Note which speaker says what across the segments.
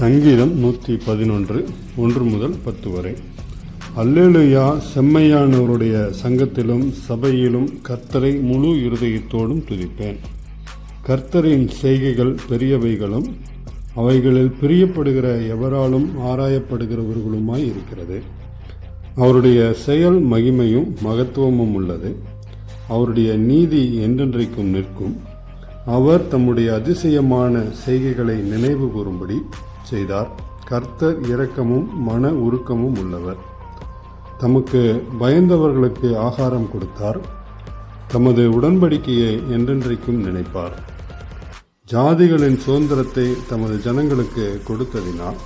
Speaker 1: சங்கீதம் நூற்றி பதினொன்று ஒன்று முதல் பத்து வரை. அல்லேலுயா செம்மையானவருடைய சங்கத்திலும் சபையிலும் கர்த்தரை முழு இருதயத்தோடும் துதிப்பேன். கர்த்தரின் செய்கைகள் பெரியவைகளும் அவைகளில் பிரியப்படுகிற எவராலும் ஆராயப்படுகிறவர்களுமாய் இருக்கிறது. அவருடைய செயல் மகிமையும் மகத்துவமும் உள்ளது. அவருடைய நீதி என்றென்றைக்கும் நிற்கும். அவர் தம்முடைய அதிசயமான செய்கைகளை நினைவு கூறும்படி செய்தார். கர்த்தர் இரக்கமும் மன உருக்கமும் உள்ளவர். தமக்கு பயந்தவர்களுக்கு ஆகாரம் கொடுத்தார். தமது உடன்படிக்கையை என்றென்றைக்கும் நினைப்பார். ஜாதிகளின் சுதந்திரத்தை தமது ஜனங்களுக்கு கொடுத்ததினால்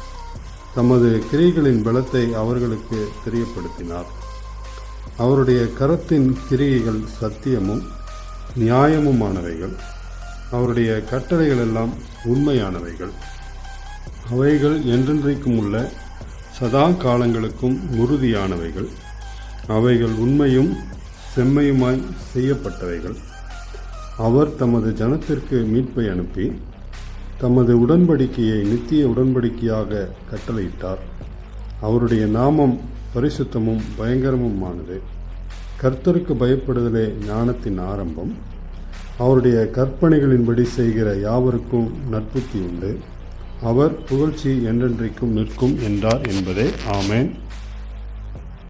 Speaker 1: தமது கிரிகளின் பலத்தை அவர்களுக்கு தெரியப்படுத்தினார். அவருடைய கரத்தின் கிரியைகள் சத்தியமும் நியாயமுமானவைகள். அவருடைய கட்டளைகள் எல்லாம் உண்மையானவைகள். அவைகள் என்றென்றைக்கும் உள்ள சதா காலங்களுக்கும் உறுதியானவைகள். அவைகள் உண்மையும் செம்மையுமாய் செய்யப்பட்டவைகள். அவர் தமது ஜனத்திற்கு மீட்பை அனுப்பி தமது உடன்படிக்கையை நித்திய உடன்படிக்கையாக கட்டளையிட்டார். அவருடைய நாமம் பரிசுத்தமும் பயங்கரமுமானது. கர்த்தருக்கு பயப்படுதலே ஞானத்தின் ஆரம்பம். அவருடைய கற்பனைகளின்படி செய்கிற யாவருக்கும் நட்புத்தி உண்டு. அவர் புகழ்ச்சி என்றென்றைக்கும் நிற்கும் என்றார் என்பதே. ஆமேன்.